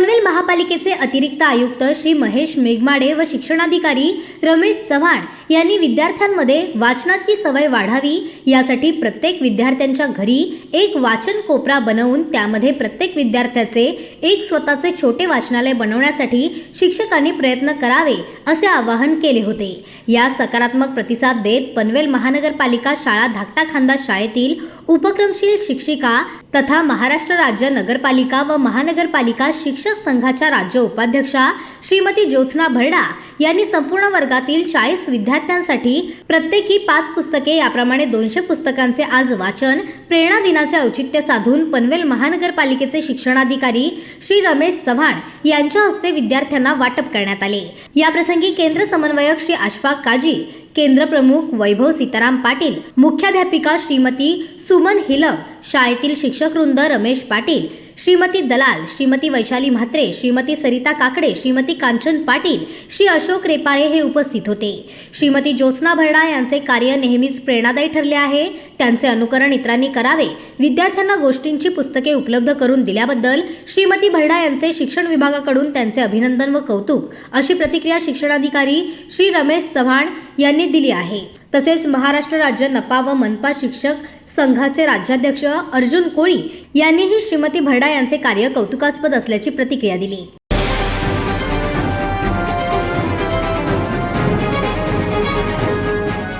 पनवेल महापालिकेचे अतिरिक्त आयुक्त श्री महेश मेघमाडे व शिक्षणाधिकारी रमेश चव्हाण यांनी विद्यार्थ्यांमध्ये वाचनाची सवय वाढावी यासाठी प्रत्येक विद्यार्थ्यांच्या घरी एक वाचन कोपरा बनवून त्यामध्ये प्रत्येक विद्यार्थ्याचे एक स्वतःचे छोटे वाचनालय बनवण्यासाठी शिक्षकांनी प्रयत्न करावे असे आवाहन केले होते. या सकारात्मक प्रतिसाद देत पनवेल महानगरपालिका शाळा धाकटा खांदा शाळेतील उपक्रमशील शिक्षिका तथा महाराष्ट्र राज्य नगरपालिका व महानगरपालिका शिक्षक संघाच्या राज्य उपाध्यक्षा श्रीमती ज्योत्स्ना भरडा यांनी संपूर्ण वर्गातील चाळीस विद्यार्थ्यांसाठी प्रत्येकी पाच पुस्तके याप्रमाणे दोनशे पुस्तकांचे आज वाचन प्रेरणा दिनाचे औचित्य साधून पनवेल महानगरपालिकेचे शिक्षणाधिकारी श्री रमेश चव्हाण यांच्या हस्ते विद्यार्थ्यांना वाटप करण्यात आले. याप्रसंगी केंद्र समन्वयक श्री अशफाक काजी केंद्र प्रमुख वैभव सीताराम पाटील मुख्याध्यापिका श्रीमती सुमन हिलक शाळेतील शिक्षक वृंद रमेश पाटील श्रीमती दलाल श्रीमती वैशाली म्हात्रे श्रीमती सरिता काकडे श्रीमती कांचन पाटील श्री अशोक रेपाळे हे उपस्थित होते. श्रीमती ज्योत्स्ना भरडा यांचे कार्य नेहमीच प्रेरणादायी ठरले आहे. त्यांचे अनुकरण इतरांनी करावे. विद्यार्थ्यांना गोष्टींची पुस्तके उपलब्ध करून दिल्याबद्दल श्रीमती भरडा यांचे शिक्षण विभागाकडून त्यांचे अभिनंदन व कौतुक अशी प्रतिक्रिया शिक्षणाधिकारी श्री रमेश चव्हाण यांनी दिली आहे. तसेच महाराष्ट्र राज्य नपा व मनपा शिक्षक संघाचे राज्याध्यक्ष अर्जुन कोळी यांनीही श्रीमती भरडा यांचे कार्य कौतुकास्पद असल्याची प्रतिक्रिया दिली.